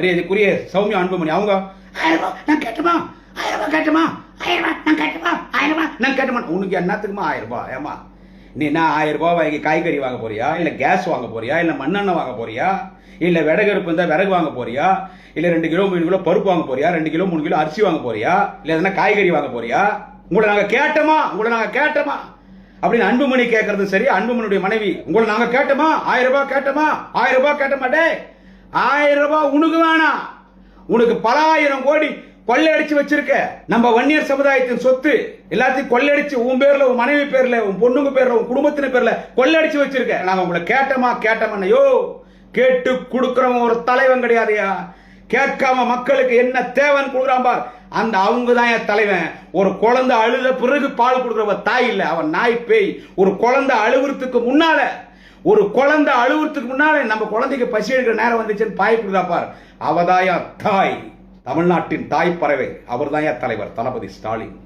மரியாதைக்குரிய சௌமியா அன்புமணி அவங்க ஆயிரம் ரூபாய் நான் கேட்டுமா ஆயிரம் ரூபாய் கேட்டுமா ஆயிரம் ரூபாய் நான் கேட்டுமா ஆயிரம் ரூபாய் நான் கேட்டுமா உனக்கு என்னத்துக்குமா ஆயிரம் ரூபாய் ஏமா நீ என்ன ஆயிரம் ரூபாய் வாங்கி காய்கறி வாங்க போறியா? இல்லை கேஸ் வாங்க போறியா? இல்லை மண்ணெண்ணெய் வாங்க போறியா? இல்லை விறகு அடுப்பு விறகு வாங்க போறியா? இல்லை ரெண்டு கிலோ மூணு கிலோ பருப்பு வாங்க போறியா? ரெண்டு கிலோ மூணு கிலோ அரிசி வாங்க போறியா? இல்லை எதனா காய்கறி வாங்க போறியா? உங்களை நாங்கள் கேட்டோமா? உங்களை நாங்கள் கேட்டோமா? அப்படின்னு அன்புமணி கேட்கறது சரி அன்புமணியுடைய மனைவி உங்களை நாங்கள் கேட்டோமா? ஆயிரம் ரூபாய் கேட்டோமா? ஆயிரம் ரூபாய் கேட்ட மாட்டே ஆயிரம் ரூபாய் உனக்கு வேணாம் உனக்கு பல ஆயிரம் கோடி கொள்ளையடிச்சு வச்சிருக்க. நம்ம வன்னியர் சமுதாயத்தின் சொத்து எல்லாத்தையும் கொள்ளையடிச்சு உன் பேர்ல உன் மனைவி பேர்ல உன் பொண்ணுங்க பேர்ல உன் குடும்பத்தின பேர்ல கொள்ளையடிச்சு வச்சிருக்க. நாங்க உங்களை கேட்டமா கேட்டோமா? கேட்டு கொடுக்கறவன் ஒரு தலைவன் கிடையாதுயா? கேட்காம மக்களுக்கு என்ன தேவைன்னு கொடுக்குறான் பார். அந்த அவங்க தான் என் தலைவன். ஒரு குழந்தை அழுத பிறகு பால் கொடுக்குறவ தாய் இல்லை. அவன் நாய் பேய். ஒரு குழந்தை அழுகுறதுக்கு முன்னால ஒரு குழந்தை அழுவுறதுக்கு முன்னால் நம்ம குழந்தைக்கு பசி எடுக்கிற நேரம் வந்துச்சுன்னு பாய் கொடுக்குறா பார். அவதாயா தாய். தமிழ்நாட்டின் தாய் பறவை அவர் தலைவர். தளபதி ஸ்டாலின்.